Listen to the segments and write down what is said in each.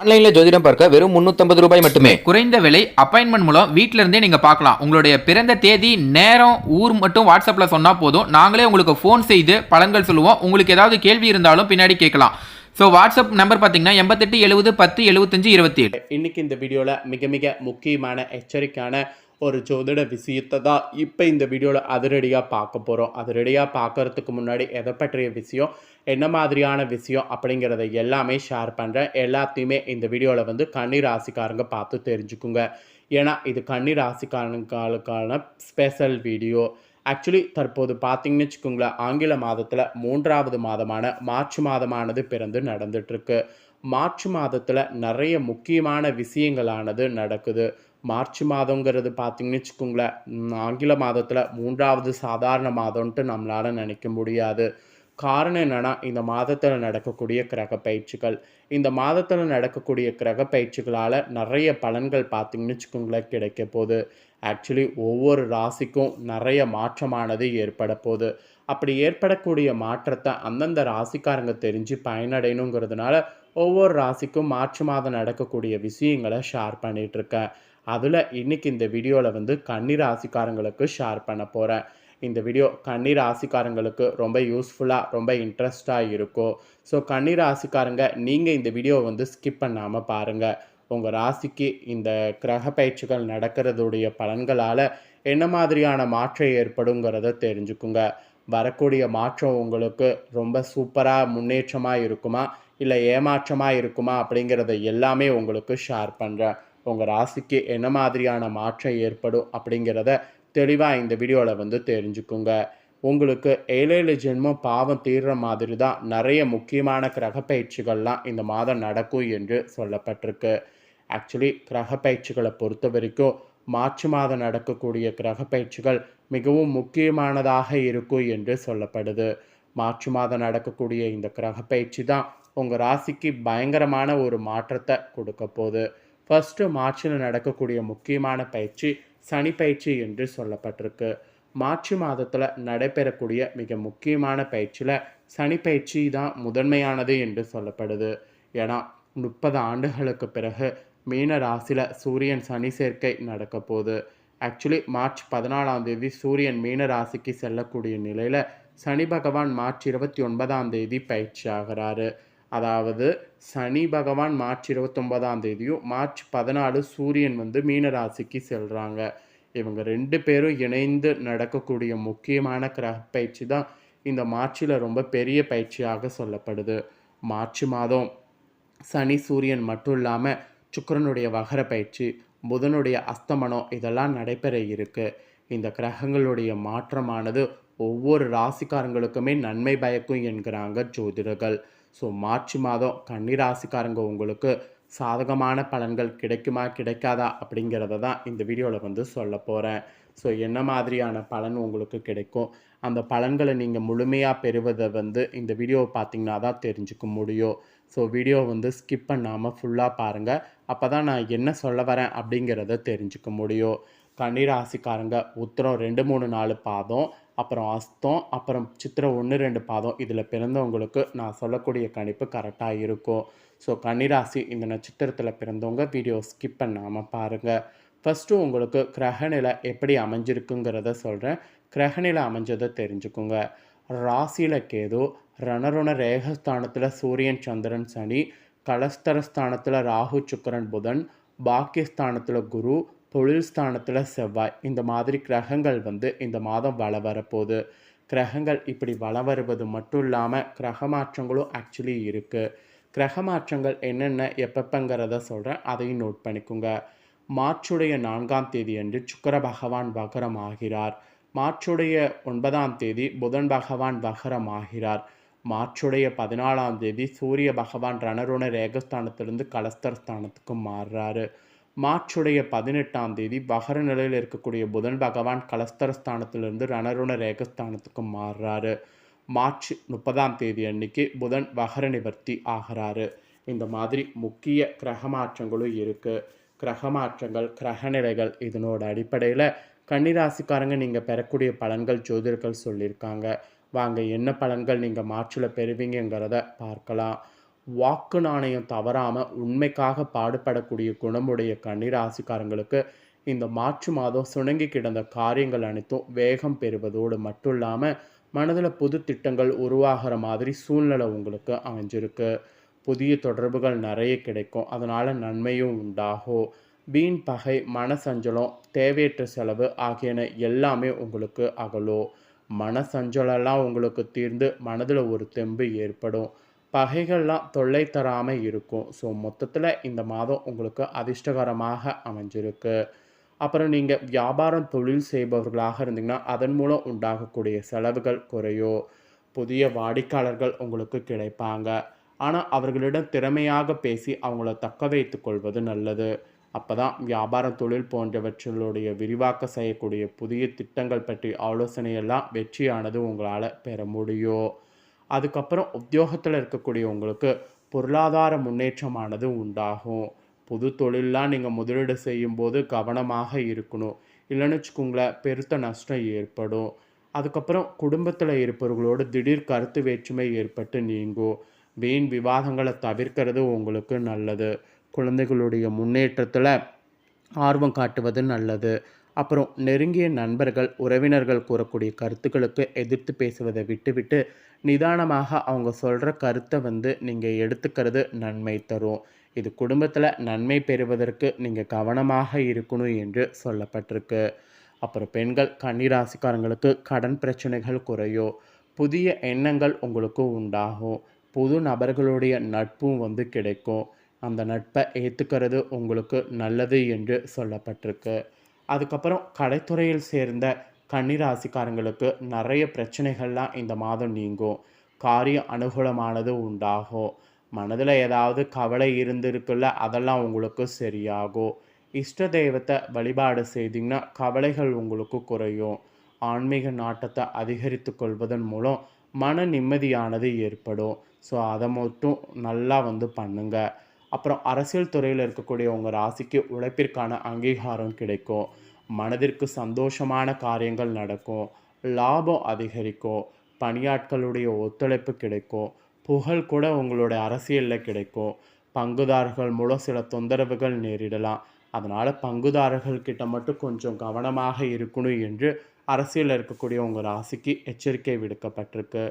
ஆன்லைன்ல ஜோதிடம் பார்க்க வெறும் 350 ரூபாய் மட்டுமே. குறைந்த விலை அப்பாயின்மெண்ட் மூலம் வீட்ல இருந்தே நீங்க பார்க்கலாம். உங்களுடைய பிறந்த தேதி நேரம் ஊர் மட்டும் வாட்ஸ்அப்ல சொன்னா போதும். நாங்களே உங்களுக்கு ஃபோன் செய்து பலன்கள் சொல்லுவோம். உங்களுக்கு ஏதாவது கேள்வி இருந்தாலும் பின்னாடி கேட்கலாம். ஸோ வாட்ஸ்அப் நம்பர் பார்த்தீங்கன்னா எண்பத்தெட்டு எழுபது பத்து எழுபத்தஞ்சு இருபத்தி ஏழு இன்னைக்கு இந்த வீடியோவில் மிக மிக முக்கியமான எச்சரிக்கையான ஒரு ஜோதிட விஷயத்தை தான் இப்போ இந்த வீடியோவில் அதிரடியாக பார்க்க போகிறோம் அதிரடியாக பார்க்கறதுக்கு முன்னாடி எதை பற்றிய விஷயம் என்ன மாதிரியான விஷயம் அப்படிங்கிறத எல்லாமே ஷேர் பண்ணுறேன் எல்லாத்தையுமே இந்த வீடியோவில் வந்து கண்ணீர் ராசிக்காரங்க பார்த்து தெரிஞ்சுக்குங்க. ஏன்னா இது கண்ணீர் ராசிக்காரங்களுக்கான ஸ்பெஷல் வீடியோ ஆக்சுவலி தற்போது பார்த்தீங்கன்னு வச்சுக்கோங்களேன் ஆங்கில மாதத்தில் மூன்றாவது மாதமான மார்ச் மாதமானது பிறந்து நடந்துட்டுருக்கு மார்ச் மாதத்தில் நிறைய முக்கியமான விஷயங்களானது நடக்குது. மார்ச் மாதங்கிறது பார்த்தீங்கன்னு வச்சுக்கோங்களேன். ஆங்கில மாதத்தில் மூன்றாவது சாதாரண மாதம்ன்ட்டு நம்மளால் நினைக்க முடியாது. காரணம் என்னென்னா இந்த மாதத்தில் நடக்கக்கூடிய கிரக பயிற்சிகள். இந்த மாதத்தில் நடக்கக்கூடிய கிரக பயிற்சிகளால் நிறைய பலன்கள் பார்த்திங்கன்னு வச்சுக்கோங்களேன் கிடைக்க போகுது. ஆக்சுவலி ஒவ்வொரு ராசிக்கும் நிறைய மாற்றமானது ஏற்பட போகுது. அப்படி ஏற்படக்கூடிய மாற்றத்தை அந்தந்த ராசிக்காரங்க தெரிஞ்சு பயனடையணுங்கிறதுனால ஒவ்வொரு ராசிக்கும் மார்ச் மாதம் நடக்கக்கூடிய விஷயங்களை ஷேர் பண்ணிகிட்ருக்கேன் அதில் இன்னைக்கு இந்த வீடியோவில் வந்து கன்னி ராசிக்காரங்களுக்கு ஷேர் பண்ண போகிறேன் இந்த வீடியோ கன்னி ராசிக்காரங்களுக்கு ரொம்ப யூஸ்ஃபுல்லாக ரொம்ப இன்ட்ரெஸ்டாக இருக்கும். ஸோ கன்னி ராசிக்காரங்க நீங்கள் இந்த வீடியோவை வந்து ஸ்கிப் பண்ணாமல் பாருங்கள் உங்கள் ராசிக்கு இந்த கிரக பயிற்சிகள் நடக்கிறதுடைய பலன்களால் என்ன மாதிரியான மாற்றம் ஏற்படுங்கிறத தெரிஞ்சுக்குங்க. வரக்கூடிய மாற்றம் உங்களுக்கு ரொம்ப சூப்பராக முன்னேற்றமாக இருக்குமா? இல்லை ஏமாற்றமாக இருக்குமா அப்படிங்கிறத எல்லாமே உங்களுக்கு ஷேர் பண்ணுறேன் உங்கள் ராசிக்கு என்ன மாதிரியான மாற்றம் ஏற்படும் அப்படிங்கிறத தெளிவாக இந்த வீடியோவில் வந்து தெரிஞ்சுக்குங்க. உங்களுக்கு ஏழேழு ஜென்மம் பாவம் தீர்ற மாதிரி தான் நிறைய முக்கியமான கிரக பயிற்சிகள்லாம் இந்த மாதம் நடக்கும் என்று சொல்லப்பட்டிருக்கு. ஆக்சுவலி கிரக பயிற்சிகளை பொறுத்த வரைக்கும் மார்ச் மாதம் நடக்கக்கூடிய கிரக பயிற்சிகள் மிகவும் முக்கியமானதாக இருக்கும் என்று சொல்லப்படுது. மார்ச் மாதம் நடக்கக்கூடிய இந்த கிரக பயிற்சி தான் உங்கள் ராசிக்கு பயங்கரமான ஒரு மாற்றத்தை கொடுக்க போகுது. ஃபர்ஸ்ட் மார்ச்சில் நடக்கக்கூடிய முக்கியமான பயிற்சி சனி பயிற்சி என்று சொல்லப்பட்டிருக்கு. மார்ச் மாதத்தில் நடைபெறக்கூடிய மிக முக்கியமான பயிற்சியில் சனி பயிற்சி தான் முதன்மையானது என்று சொல்லப்படுது. ஏன்னா முப்பது ஆண்டுகளுக்கு பிறகு மீன ராசியில் சூரியன் சனி சேர்க்கை நடக்க போகுது. ஆக்சுவலி மார்ச் பதினாலாம் தேதி சூரியன் மீன ராசிக்கு செல்லக்கூடிய நிலையில் சனி பகவான் மார்ச் இருபத்தி ஒன்பதாம் தேதி பயிற்சி ஆகிறாரு. அதாவது சனி பகவான் மார்ச் இருபத்தொன்பதாம் தேதியும் மார்ச் பதினாலு சூரியன் வந்து மீன ராசிக்கு செல்கிறாங்க இவங்க ரெண்டு பேரும் இணைந்து நடக்கக்கூடிய முக்கியமான கிரக பயிற்சி தான் இந்த மார்ச்சில் ரொம்ப பெரிய பயிற்சியாக சொல்லப்படுது. மார்ச் மாதம் சனி சூரியன் மட்டும் இல்லாமல் சுக்கரனுடைய வகர பயிற்சி புதனுடைய அஸ்தமனம் இதெல்லாம் நடைபெற இருக்குது இந்த கிரகங்களுடைய மாற்றமானது ஒவ்வொரு ராசிக்காரங்களுக்குமே நன்மை பயக்கும் என்கிறாங்க ஜோதிடர்கள். ஸோ மார்ச் மாதம் கன்னிராசிக்காரங்க உங்களுக்கு சாதகமான பலன்கள் கிடைக்குமா கிடைக்காதா அப்படிங்கிறத தான் இந்த வீடியோவில் வந்து சொல்ல போகிறேன் ஸோ என்ன மாதிரியான பலன் உங்களுக்கு கிடைக்கும்? அந்த பலன்களை நீங்கள் முழுமையாக பெறுவதை வந்து இந்த வீடியோவை பார்த்தீங்கன்னா தான் தெரிஞ்சுக்க முடியும். ஸோ வீடியோ வந்து ஸ்கிப் பண்ணாமல் ஃபுல்லாக பாருங்கள் அப்போ தான் நான் என்ன சொல்ல வரேன் அப்படிங்கிறத தெரிஞ்சுக்க முடியும். கன்னிராசிக்காரங்க உத்திரம் ரெண்டு மூணு நாலு பாதம் அப்புறம் அஸ்தம் அப்புறம் சித்திரம் ஒன்று ரெண்டு பாதம். இதில் பிறந்தவங்களுக்கு நான் சொல்லக்கூடிய கணிப்பு கரெக்டாக இருக்கும். ஸோ கன்னிராசி இந்த நட்சத்திரத்தில் பிறந்தவங்க வீடியோ ஸ்கிப் பண்ணாமல் பாருங்கள் ஃபஸ்ட்டு உங்களுக்கு கிரகநிலை எப்படி அமைஞ்சிருக்குங்கிறத சொல்கிறேன் கிரகநிலை அமைஞ்சதை தெரிஞ்சுக்குங்க. ராசியில் கேது ரணருண ரேகஸ்தானத்தில் சூரியன் சந்திரன் சனி கலஸ்தரஸ்தானத்தில் ராகு சுக்கரன் புதன் பாக்கியஸ்தானத்தில் குரு தொழில் ஸ்தானத்தில் செவ்வாய். இந்த மாதிரி கிரகங்கள் வந்து இந்த மாதம் வள வரப்போகுது. கிரகங்கள் இப்படி வளம் வருவது மட்டும் இல்லாமல் கிரக மாற்றங்களும் ஆக்சுவலி இருக்குது கிரக மாற்றங்கள் என்னென்ன எப்பப்பங்கிறத சொல்கிறேன் அதையும் நோட் பண்ணிக்கோங்க. மார்ச்சுடைய நான்காம் தேதி அன்று சுக்கர பகவான் வகரம் ஆகிறார். மார்ச்சுடைய ஒன்பதாம் தேதி புதன் பகவான் வகரம் ஆகிறார். மார்ச்சுடைய பதினாலாம் தேதி சூரிய பகவான் ரணருண ரேகஸ்தானத்திலிருந்து கலஸ்தர் ஸ்தானத்துக்கு மாறுறாரு. மார்ச்சுடைய பதினெட்டாம் தேதி வகர நிலையில் இருக்கக்கூடிய புதன் பகவான் கலஸ்தர ஸ்தானத்திலிருந்து ரணருண ரேகஸ்தானத்துக்கு மாறுறாரு. மார்ச் முப்பதாம் தேதி அன்னைக்கு புதன் வகர நிவர்த்தி ஆகிறாரு. இந்த மாதிரி முக்கிய கிரக மாற்றங்களும் இருக்குது கிரக மாற்றங்கள் கிரக நிலைகள் இதனோட அடிப்படையில் கன்னிராசிக்காரங்க நீங்கள் பெறக்கூடிய பலன்கள் ஜோதிடர்கள் சொல்லியிருக்காங்க. வாங்க என்ன பலன்கள் நீங்கள் மார்ச்சில் பெறுவீங்கங்கிறத பார்க்கலாம். வாக்கு நாணயம் தவறாமல் உண்மைக்காக பாடுபடக்கூடிய குணமுடைய கன்னிராசிக்காரங்களுக்கு இந்த மார்ச் மாதம் சுணங்கி கிடந்த காரியங்கள் அனைத்தும் வேகம் பெறுவதோடு மட்டும் இல்லாமல் மனதில் புது திட்டங்கள் உருவாகிற மாதிரி சூழ்நிலை உங்களுக்கு அமைஞ்சிருக்கு. புதிய தொடர்புகள் நிறைய கிடைக்கும். அதனால் நன்மையும் உண்டாகும். வீண் பகை மனசஞ்சலம் தேவையற்ற செலவு ஆகியன எல்லாமே உங்களுக்கு அகலும். மனசஞ்சலெல்லாம் உங்களுக்கு தீர்ந்து மனதில் ஒரு தெம்பு ஏற்படும். பகைகள்லாம் தொல்லை தராமல் இருக்கும். ஸோ மொத்தத்தில் இந்த மாதம் உங்களுக்கு அதிர்ஷ்டகரமாக அமைஞ்சிருக்கு. அப்புறம் நீங்கள் வியாபாரம் தொழில் செய்பவர்களாக இருந்தீங்கன்னா அதன் மூலம் உண்டாகக்கூடிய செலவுகள் குறையும் புதிய வாடிக்கையாளர்கள் உங்களுக்கு கிடைப்பாங்க. ஆனால் அவர்களிடம் திறமையாக பேசி அவங்கள தக்க வைத்து கொள்வது நல்லது. அப்போ தான் வியாபாரம் தொழில் போன்றவற்றினுடைய விரிவாக்க செய்யக்கூடிய புதிய திட்டங்கள் பற்றி ஆலோசனையெல்லாம் வெற்றியானது உங்களால் பெற முடியும். அதுக்கப்புறம் உத்தியோகத்தில் இருக்கக்கூடிய உங்களுக்கு பொருளாதார முன்னேற்றமானது உண்டாகும். புது தொழிலெலாம் நீங்கள் முதலீடு செய்யும்போது கவனமாக இருக்கணும். இல்லைன்னு வச்சுக்கோங்களேன் பெருத்த நஷ்டம் ஏற்படும். அதுக்கப்புறம் குடும்பத்தில் இருப்பவர்களோடு திடீர் கருத்து வேற்றுமை ஏற்பட்டு நீங்கும். வீண் விவாதங்களை தவிர்க்கிறது உங்களுக்கு நல்லது. குழந்தைகளுடைய முன்னேற்றத்தில் ஆர்வம் காட்டுவது நல்லது. அப்புறம் நெருங்கிய நண்பர்கள் உறவினர்கள் கூறக்கூடிய கருத்துக்களுக்கு எதிர்த்து பேசுவதை விட்டுவிட்டு நிதானமாக அவங்க சொல்கிற கருத்தை வந்து நீங்கள் எடுத்துக்கிறது நன்மை தரும். இது குடும்பத்தில் நன்மை பெறுவதற்கு நீங்கள் கவனமாக இருக்கணும் என்று சொல்லப்பட்டிருக்கு. அப்புறம் பெண்கள் கன்னிராசிக்காரங்களுக்கு கடன் பிரச்சனைகள் குறையும் புதிய எண்ணங்கள் உங்களுக்கு உண்டாகும். புது நபர்களுடைய நட்பும் வந்து கிடைக்கும். அந்த நட்பை ஏற்றுக்கிறது உங்களுக்கு நல்லது என்று சொல்லப்பட்டிருக்கு. அதுக்கப்புறம் கலைத்துறையில் சேர்ந்த கன்னிராசிக்காரங்களுக்கு நிறைய பிரச்சனைகள்லாம் இந்த மாதம் நீங்கும். காரியம் அனுகூலமானது உண்டாகும். மனதில் ஏதாவது கவலை இருந்திருக்குல்ல அதெல்லாம் உங்களுக்கு சரியாகும். இஷ்ட தெய்வத்தை வழிபாடு செய்தீங்கன்னா கவலைகள் உங்களுக்கு குறையும். ஆன்மீக நாட்டத்தை அதிகரித்து கொள்வதன் மூலம் மன நிம்மதியானது ஏற்படும். ஸோ அதை மட்டும் நல்லா வந்து பண்ணுங்கள் அப்புறம் அரசியல் துறையில் இருக்கக்கூடிய உங்கள் ராசிக்கு உழைப்பிற்கான அங்கீகாரம் கிடைக்கும். மனதிற்கு சந்தோஷமான காரியங்கள் நடக்கும். லாபம் அதிகரிக்கும். பணியாட்களுடைய ஒத்துழைப்பு கிடைக்கும். புகழ் கூட உங்களுடைய அரசியலில் கிடைக்கும். பங்குதாரர்கள் மூலம் சில தொந்தரவுகள் நேரிடலாம். அதனால் பங்குதாரர்கள் கிட்ட மட்டும் கொஞ்சம் கவனமாக இருக்கணும் என்று அரசியலில் இருக்கக்கூடிய உங்கள் ராசிக்கு எச்சரிக்கை விடுக்கப்பட்டிருக்கு.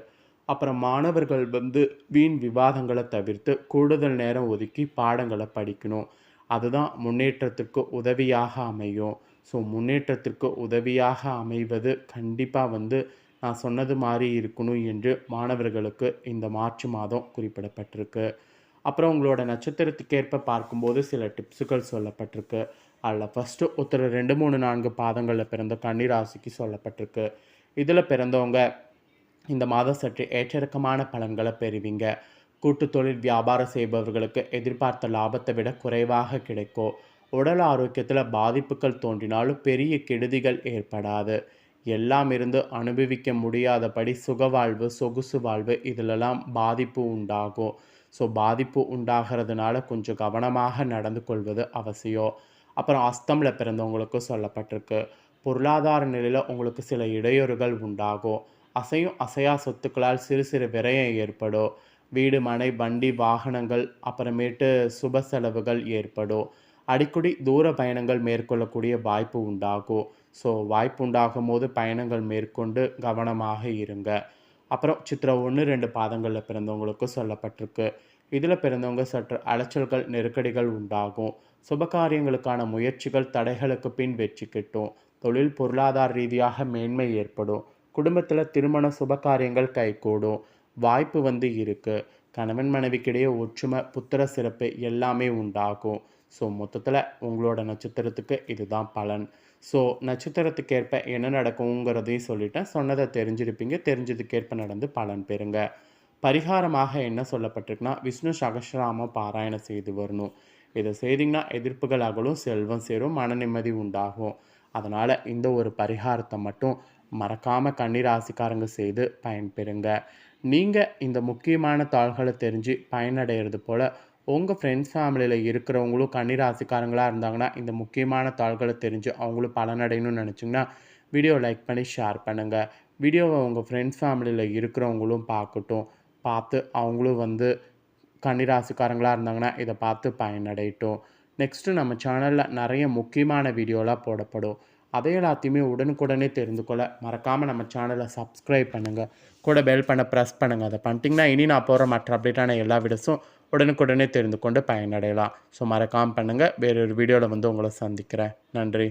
அப்புறம் மாணவர்கள் வந்து வீண் விவாதங்களை தவிர்த்து கூடுதல் நேரம் ஒதுக்கி பாடங்களை படிக்கணும். அதுதான் முன்னேற்றத்திற்கு உதவியாக அமையும். ஸோ முன்னேற்றத்திற்கு உதவியாக அமைவது கண்டிப்பாக வந்து நான் சொன்னது மாதிரி இருக்கணும் என்று மாணவர்களுக்கு இந்த மார்ச் மாதம் குறிப்பிடப்பட்டிருக்கு. அப்புறம் உங்களோட நட்சத்திரத்துக்கேற்ப பார்க்கும்போது சில டிப்ஸுகள் சொல்லப்பட்டிருக்கு. அதில் ஃபஸ்ட்டு ஒருத்தர் ரெண்டு மூணு நான்கு பாதங்களில் பிறந்த கன்னிராசிக்கு சொல்லப்பட்டிருக்கு. இதில் பிறந்தவங்க இந்த மாதம் சற்று ஏற்றிறக்கமான பலன்களை பெறுவீங்க. கூட்டு தொழில் வியாபாரம் செய்பவர்களுக்கு எதிர்பார்த்த லாபத்தை விட குறைவாக கிடைக்கும். உடல் ஆரோக்கியத்தில் பாதிப்புகள் தோன்றினாலும் பெரிய கெடுதிகள் ஏற்படாது. எல்லாம் இருந்து அனுபவிக்க முடியாதபடி சுகவாழ்வு சொகுசு வாழ்வு இதிலெல்லாம் பாதிப்பு உண்டாகும். ஸோ பாதிப்பு உண்டாகிறதுனால கொஞ்சம் கவனமாக நடந்து கொள்வது அவசியம். அப்புறம் அஸ்தமில் பிறந்தவங்களுக்கு சொல்லப்பட்டிருக்கு. பொருளாதார நிலையில் உங்களுக்கு சில இடையூறுகள் உண்டாகும். அசையும் அசையா சொத்துக்களால் சிறு சிறு விரயம் ஏற்படும். வீடு மனை வண்டி வாகனங்கள் அப்புறமேட்டு சுப செலவுகள் ஏற்படும். அடிக்கடி தூர பயணங்கள் மேற்கொள்ளக்கூடிய வாய்ப்பு உண்டாகும். ஸோ வாய்ப்பு உண்டாகும் போது பயணங்கள் மேற்கொண்டு கவனமாக இருங்க. அப்புறம் சித்திரை ஒன்று ரெண்டு பாதங்களில் பிறந்தவங்களுக்கு சொல்லப்பட்டிருக்கு. இதில் பிறந்தவங்க சற்று அலைச்சல்கள் நெருக்கடிகள் உண்டாகும். சுபகாரியங்களுக்கான முயற்சிகள் தடைகளுக்கு பின் வெற்றி கிட்டும். தொழில் பொருளாதார ரீதியாக மேன்மை ஏற்படும். குடும்பத்தில் திருமண சுபகாரியங்கள் கைகூடும். வாய்ப்பு வந்து இருக்குது கணவன் மனைவிக்கிடையே ஒற்றுமை புத்திர சிறப்பு எல்லாமே உண்டாகும். ஸோ மொத்தத்தில் உங்களோட நட்சத்திரத்துக்கு இதுதான் பலன். ஸோ நட்சத்திரத்துக்கேற்ப என்ன நடக்குங்கிறதையும் சொல்லிட்டேன். சொன்னதை தெரிஞ்சிருப்பீங்க. தெரிஞ்சதுக்கேற்ப நடந்து பலன் பெறுங்க. பரிகாரமாக என்ன சொல்லப்பட்டிருக்குன்னா விஷ்ணு சகசராம பாராயணம் செய்து வரணும். இதை செய்தீங்கன்னா எதிர்ப்புகளாகலும் செல்வம் சேரும் மன நிம்மதி உண்டாகும். அதனால் இந்த ஒரு பரிகாரத்தை மட்டும் மறக்காமல் கன்னிராசிக்காரங்க செய்து பயன்பெறுங்க. நீங்கள் இந்த முக்கியமான தாள்களை தெரிஞ்சு பயனடைகிறது போல் உங்கள் ஃப்ரெண்ட்ஸ் ஃபேமிலியில் இருக்கிறவங்களும் கன்னிராசிக்காரங்களாக இருந்தாங்கன்னா இந்த முக்கியமான தாள்களை தெரிஞ்சு அவங்களும் பலனடையணும்னு நினச்சிங்கன்னா வீடியோ லைக் பண்ணி ஷேர் பண்ணுங்கள் வீடியோவை உங்கள் ஃப்ரெண்ட்ஸ் ஃபேமிலியில் இருக்கிறவங்களும் பார்க்கட்டும். பார்த்து அவங்களும் வந்து கன்னிராசிக்காரங்களாக இருந்தாங்கன்னா இதை பார்த்து பயனடையட்டும். நெக்ஸ்ட்டு நம்ம சேனலில் நிறைய முக்கியமான வீடியோலாம் போடப்படும். அதை எல்லாத்தையுமே உடனுக்குடனே தெரிந்து கொள்ள மறக்காமல் நம்ம சேனலை சப்ஸ்கிரைப் பண்ணுங்கள் கூட பெல் பண்ண ப்ரெஸ் பண்ணுங்கள் அதை பண்ணிட்டீங்கன்னா இனி நான் போகிற மற்ற அப்டேட்டான எல்லா வீடியோஸும் உடனுக்குடனே தெரிந்து கொண்டு பயனடையலாம். ஸோ மறக்காமல் பண்ணுங்கள் வேறொரு வீடியோவில் வந்து உங்களை சந்திக்கிறேன். நன்றி.